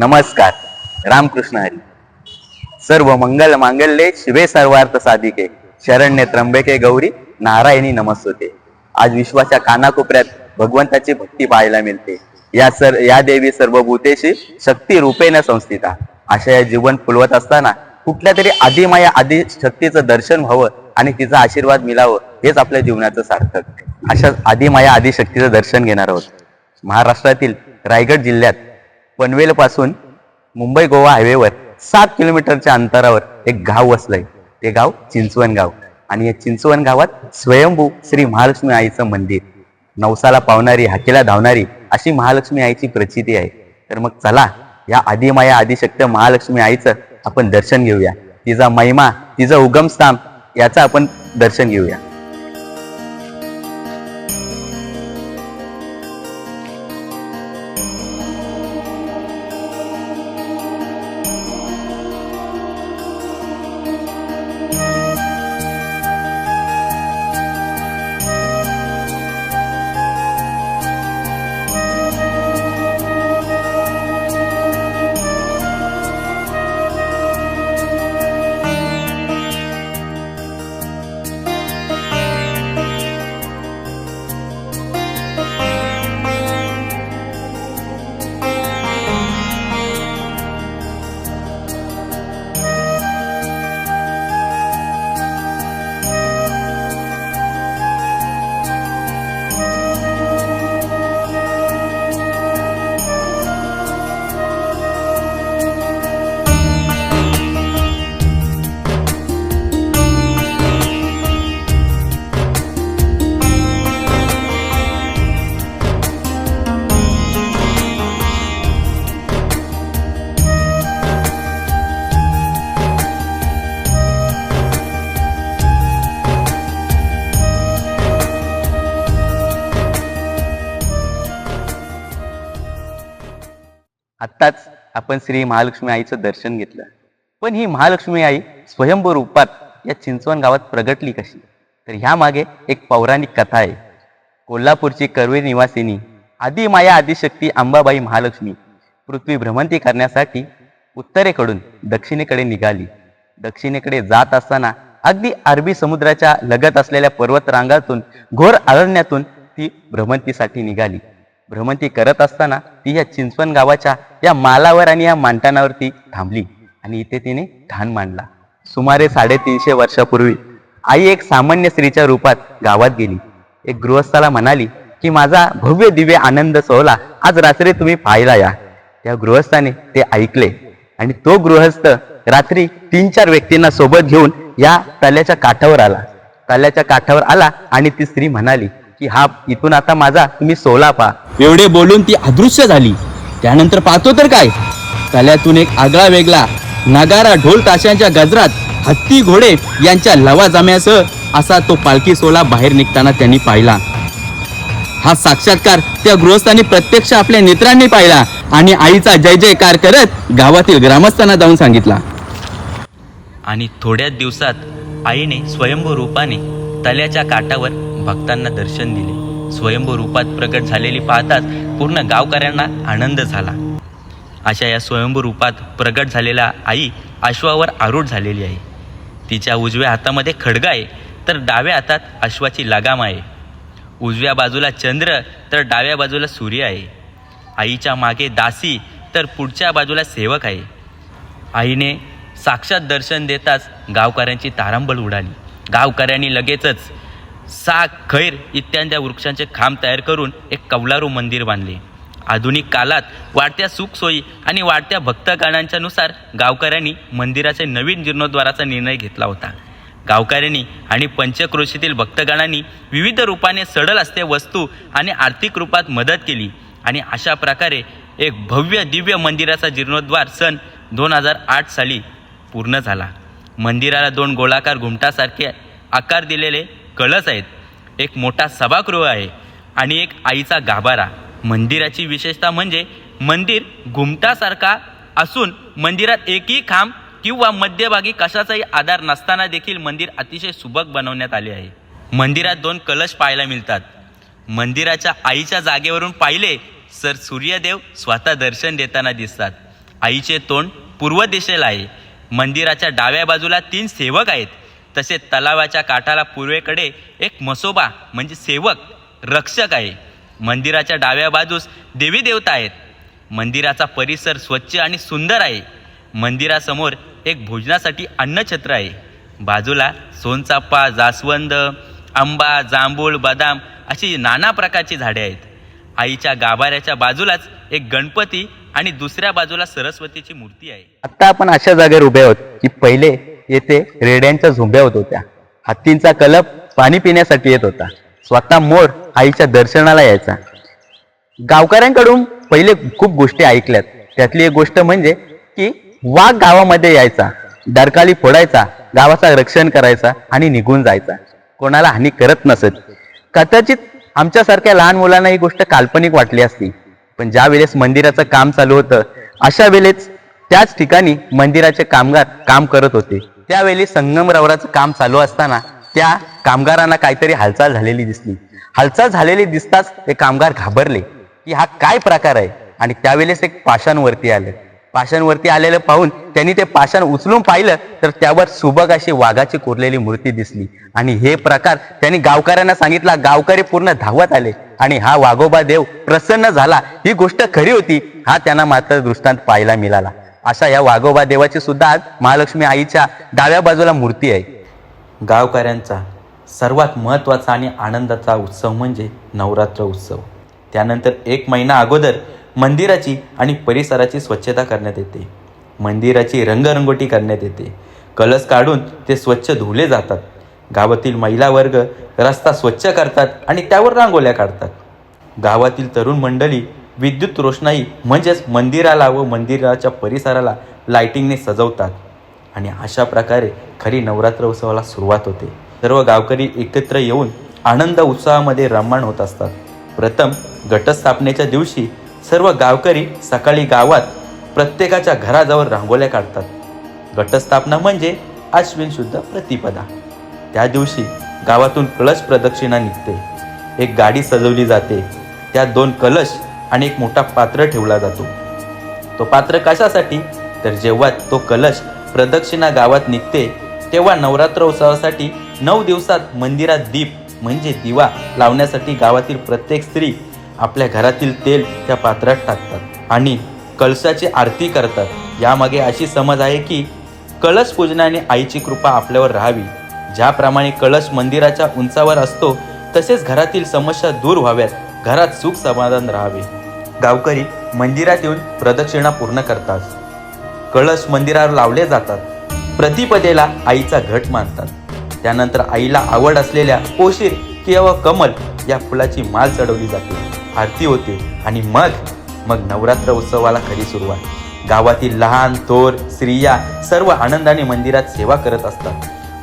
नमस्कार. रामकृष्ण हरी. सर्व मंगल मांगल्ये शिवे सर्वार्थ साधिके. शरण्य त्र्यंबके गौरी नारायणी नमस्ते आज विश्वाच्या कानाकोपऱ्यात भगवंताची भक्ती पाहायला मिळते. या सर या देवी सर्व भूतेशी शक्ती रूपेण संस्थिता. अशा या जीवन फुलवत असताना कुठल्या तरी आदिमाया आदी शक्तीचं दर्शन व्हावं आणि तिचा आशीर्वाद मिळावं हेच आपल्या जीवनाचं सार्थक. अशा आदिमाया आदिशक्तीचं दर्शन घेणार आहोत. महाराष्ट्रातील रायगड जिल्ह्यात पनवेल पासून मुंबई गोवा हायवेवर सात किलोमीटरच्या अंतरावर एक गाव वसलंय. ते गाव चिंचवण गाव. आणि या चिंचवण गावात स्वयंभू श्री महालक्ष्मी आईचं मंदिर. नवसाला पावणारी हाकेला धावणारी अशी महालक्ष्मी आईची प्रचिती आहे. तर मग चला या आदिमाया आदिशक्त महालक्ष्मी आईचं आपण दर्शन घेऊया. तिचा महिमा तिचं उगमस्थान याचं आपण दर्शन घेऊया. आपण श्री महालक्ष्मी आईचं दर्शन घेतलं. पण ही महालक्ष्मी आई स्वयंभू रूपात या चिंचवण गावात प्रगटली कशी? तर ह्या मागे एक पौराणिक कथा आहे. कोल्हापूरची करवे निवासिनी आदिमाया आदिशक्ती अंबाबाई महालक्ष्मी पृथ्वी भ्रमंती करण्यासाठी उत्तरेकडून दक्षिणेकडे निघाली. दक्षिणेकडे जात असताना अगदी अरबी समुद्राच्या लगत असलेल्या पर्वतरांगातून घोर अरण्यातून ती भ्रमंतीसाठी निघाली. भ्रमंती करत असताना ती या चिंचवण गावाच्या या मालावर आणि या मांटानावरती थांबली. आणि इथे तिने ठाण मांडला. सुमारे साडेतीनशे वर्षापूर्वी आई एक सामान्य स्त्रीच्या रूपात गावात गेली. एक गृहस्थाला म्हणाली की माझा भव्य दिव्य आनंद सोहळा आज रात्री तुम्ही पाहायला या. त्या गृहस्थाने ते ऐकले आणि तो गृहस्थ रात्री तीन चार व्यक्तींना सोबत घेऊन या तल्याच्या काठावर आला. तल्याच्या काठावर आला आणि ती स्त्री म्हणाली की हा इथून आता माझा तुम्ही सोला पहा. एवढे बोलून ती अदृश्य झाली. त्यानंतर पाहतो तर काय? तल्यातून एक आगळा वेगळा नगारा ढोल ताशांच्या गजरात हत्ती घोडे यांच्या लवाजम्यासह असा तो पालखी सोला बाहेर निघताना त्यांनी पाहिला. हा साक्षात्कार त्या गृहस्थांनी प्रत्यक्ष आपल्या नेत्रांनी पाहिला आणि आईचा जय जयकार करत गावातील ग्रामस्थांना जाऊन सांगितला. आणि थोड्याच दिवसात आईने स्वयंभू रूपाने तल्याच्या काठावर भक्तांना दर्शन दिले. स्वयंभू रूपात प्रकट झालेली पाहताच पूर्ण गावकऱ्यांना आनंद झाला. अशा या स्वयंभू रूपात प्रगट झालेला आई अश्वावर आरूढ झालेली आहे. तिच्या उजव्या हातामध्ये खडग आहे तर डाव्या हातात अश्वाची लगाम आहे. उजव्या बाजूला चंद्र तर डाव्या बाजूला सूर्य आहे. आईच्या मागे दासी तर पुढच्या बाजूला सेवक आहे. आईने साक्षात दर्शन देताच गावकऱ्यांची तारांबळ उडाली. गावकऱ्यांनी लगेचच साग खैर इत्याद्या वृक्षांचे खांब तयार करून एक कौलारू मंदिर बांधले. आधुनिक काळात वाढत्या सुखसोयी आणि वाढत्या भक्तगणांच्या नुसार गावकऱ्यांनी मंदिराचे नवीन जीर्णोद्वाराचा निर्णय घेतला होता. गावकऱ्यांनी आणि पंचक्रोशीतील भक्तगणांनी विविध रूपाने सडल असते वस्तू आणि आर्थिक रूपात मदत केली आणि अशा प्रकारे एक भव्य दिव्य मंदिराचा जीर्णोद्वार सन दोन हजार आठ साली पूर्ण झाला. मंदिराला दोन गोलाकार घुमटासारखे आकार दिलेले कळस आहेत. एक मोठा सभागृह आहे आणि एक आईचा गाभारा. मंदिराची विशेषता म्हणजे मंदिर घुमटासारखा असून मंदिरात एकही खांब किंवा मध्यभागी कशाचाही आधार नसताना देखील मंदिर अतिशय सुबक बनवण्यात आले आहे. मंदिरात दोन कलश पाहायला मिळतात. मंदिराच्या आईच्या जागेवरून पाहिले सर सूर्यदेव स्वतः दर्शन देताना दिसतात. आईचे तोंड पूर्व दिशेला आहे. मंदिराच्या डाव्या बाजूला तीन सेवक आहेत. तसेच तलावाच्या काठाला पूर्वेकडे एक मसोबा म्हणजे सेवक रक्षक आहे. मंदिराच्या डाव्या बाजूस देवी देवता आहेत. मंदिराचा परिसर स्वच्छ आणि सुंदर आहे. मंदिरासमोर एक भोजनासाठी अन्नछत्र आहे. बाजूला सोनचाप्पा जास्वंद आंबा जांभूळ बदाम अशी नाना प्रकारची झाडे आहेत. आईच्या गाभाऱ्याच्या बाजूलाच एक गणपती आणि दुसऱ्या बाजूला सरस्वतीची मूर्ती आहे. आता आपण अशा जागेवर उभे आहोत की पहिले येथे रेड्यांच्या झुंब्या होत होत्या. हत्तींचा कलप पाणी पिण्यासाठी येत होता. स्वतः मोर आईच्या दर्शनाला यायचा. गावकऱ्यांकडून पहिले खूप गोष्टी ऐकल्यात. त्यातली एक गोष्ट म्हणजे की वाघ गावामध्ये यायचा. डरकाली फोडायचा गावाचा रक्षण करायचा आणि निघून जायचा. कोणाला हानी करत नसत. कदाचित आमच्यासारख्या लहान मुलांना ही गोष्ट काल्पनिक वाटली असती. पण ज्या वेळेस मंदिराचं काम चालू होतं अशा वेळेस त्याच ठिकाणी मंदिराचे कामगार काम करत होते. त्यावेळी संगमरवराचं काम चालू असताना त्या कामगारांना काहीतरी हालचाल झालेली दिसली. हालचाल झालेली दिसताच ते कामगार घाबरले की हा काय प्रकार आहे? आणि त्यावेळेस एक पाषाणवरती आलं. पाषाणवरती आलेलं पाहून त्यांनी ते पाषाण उचलून पाहिलं तर त्यावर सुबक अशी वाघाची कोरलेली मूर्ती दिसली. आणि हे प्रकार त्यांनी गावकऱ्यांना सांगितला गावकरी पूर्ण धावत आले आणि हा वाघोबा देव प्रसन्न झाला. ही गोष्ट खरी होती. हा त्यांना मात्र दृष्टांत पाहायला मिळाला. अशा या वाघोबा देवाची सुद्धा आज महालक्ष्मी आईच्या डाव्या बाजूला मूर्ती आहे. गावकऱ्यांचा सर्वात महत्त्वाचा आणि आनंदाचा उत्सव म्हणजे नवरात्र उत्सव. त्यानंतर एक महिना अगोदर मंदिराची आणि परिसराची स्वच्छता करण्यात येते. मंदिराची रंगरंगोटी करण्यात येते. कलश काढून ते स्वच्छ धुले जातात. गावातील महिला वर्ग रस्ता स्वच्छ करतात आणि त्यावर रांगोल्या काढतात. गावातील तरुण मंडळी विद्युत रोषणाई म्हणजेच मंदिराला व मंदिराच्या परिसराला लाइटिंगने सजवतात. आणि अशा प्रकारे खरी नवरात्र उत्सवाला सुरुवात होते. सर्व गावकरी एकत्र येऊन आनंद उत्सवामध्ये रममाण होत असतात. प्रथम घटस्थापनेच्या दिवशी सर्व गावकरी सकाळी गावात प्रत्येकाच्या घराजवळ रांगोळ्या काढतात. घटस्थापना म्हणजे अश्विन शुद्ध प्रतिपदा. त्या दिवशी गावातून कलश प्रदक्षिणा निघते. एक गाडी सजवली जाते. त्या दोन कलश आणि एक मोठा पात्र ठेवला जातो. तो पात्र कशासाठी? तर जेव्हा तो कलश प्रदक्षिणा गावात निघते तेव्हा नवरात्र उत्सवासाठी नऊ दिवसात मंदिरात दीप म्हणजे दिवा लावण्यासाठी गावातील प्रत्येक स्त्री आपल्या घरातील तेल त्या पात्रात टाकतात आणि कलशाची आरती करतात. यामागे अशी समज आहे की कलश पूजनाने आईची कृपा आपल्यावर राहावी. ज्याप्रमाणे कलश मंदिराच्या उंचावर असतो तसेच घरातील समस्या दूर व्हाव्यात. घरात सुख समाधान राहावे. गावकरी मंदिरात येऊन प्रदक्षिणा पूर्ण करतात. कळश मंदिरावर लावले जातात. प्रतिपदेला आईचा घट मानतात. त्यानंतर आईला आवड असलेल्या कोशीर किंवा कमल या फुलाची माल चढवली जाते. आरती होते आणि मग मग नवरात्र उत्सवाला खरी सुरुवात. गावातील लहान थोर स्त्रिया सर्व आनंदाने मंदिरात सेवा करत असतात.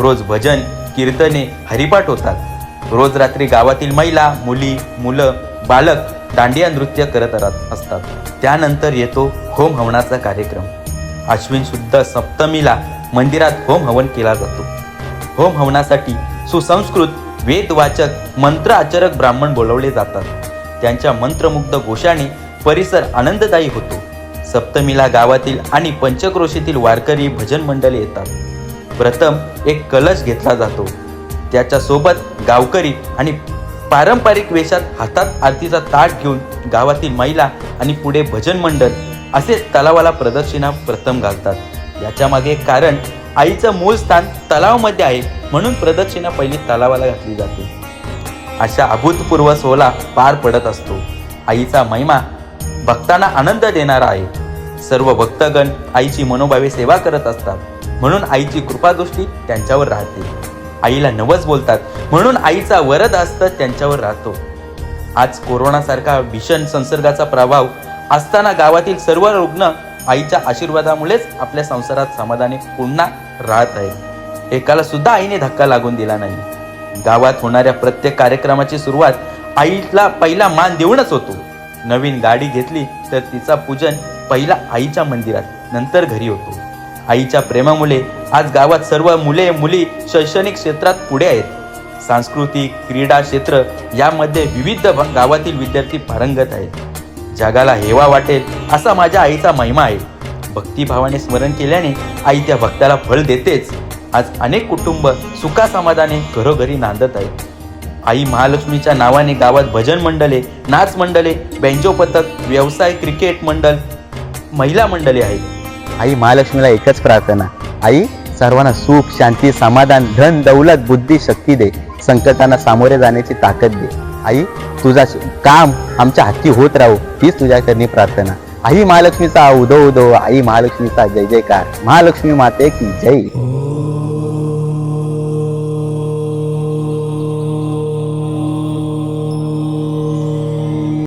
रोज भजन कीर्तने हरिपाठ होतात. रोज रात्री गावातील महिला मुली मुलं बालक दांडिया नृत्य करत असतात. त्यानंतर येतो होम हवनाचा कार्यक्रम. अश्विन शुद्ध सप्तमीला मंदिरात होम हवन केला जातो. होम हवनासाठी सुसंस्कृत वेदवाचक मंत्र आचरक ब्राह्मण बोलवले जातात. त्यांच्या मंत्रमुग्ध घोषाने परिसर आनंददायी होतो. सप्तमीला गावातील आणि पंचक्रोशीतील वारकरी भजन मंडळे येतात. प्रथम एक कलश घेतला जातो. त्याच्यासोबत गावकरी आणि पारंपरिक वेशात हातात आरतीचा ताट घेऊन गावातील महिला आणि पुढे भजन मंडळ असे तलावाला प्रदक्षिणा प्रथम घालतात. याच्या मागे कारण आईचं मूळ स्थान तलावामध्ये आहे म्हणून प्रदक्षिणा पहिली तलावाला घातली जाते. अशा अभूतपूर्व सोहळा पार पडत असतो. आईचा महिमा भक्तांना आनंद देणारा आहे. सर्व भक्तगण आईची मनोभावे सेवा करत असतात. म्हणून आईची कृपादृष्टी त्यांच्यावर राहते. आईला नवस बोलतात. म्हणून आईचा वरद असतं त्यांच्यावर राहतो. आज कोरोनासारखा भीषण संसर्गाचा प्रभाव असताना गावातील सर्व रुग्ण आईच्या आशीर्वादामुळेच आपल्या संसारात समाधाने पुन्हा राहत आहे एकाला सुद्धा आईने धक्का लागून दिला नाही. गावात होणाऱ्या प्रत्येक कार्यक्रमाची सुरुवात आईला पहिला मान देऊनच होतो. नवीन गाडी घेतली तर तिचा पूजन पहिला आईच्या मंदिरात नंतर घरी होतो. आईच्या प्रेमामुळे आज गावात सर्व मुले मुली शैक्षणिक क्षेत्रात पुढे आहेत. सांस्कृतिक क्रीडा क्षेत्र यामध्ये विविध भ- गावातील विद्यार्थी पारंगत आहेत. जगाला हेवा वाटेल असा माझ्या आईचा महिमा आहे. भक्तिभावाने स्मरण केल्याने आई त्या भक्ताला फळ देतेच. आज अनेक कुटुंब सुखासमाधाने घरोघरी नांदत आहेत. आई महालक्ष्मीच्या नावाने गावात भजन मंडळे नाच मंडळे बँजो पथक व्यवसाय क्रिकेट मंडळ महिला मंडळे आहेत. आई महालक्ष्मीला एकच प्रार्थना. आई सर्वांना सुख शांती समाधान धन दौलत बुद्धी शक्ती दे. संकटांना सामोरे जाण्याची ताकद दे. आई तुझा काम आमच्या हाती होत राहू हीच तुझ्याकडनी प्रार्थना. आई महालक्ष्मीचा उदो उदो. आई महालक्ष्मीचा जय जयकार. महालक्ष्मी माते की जय.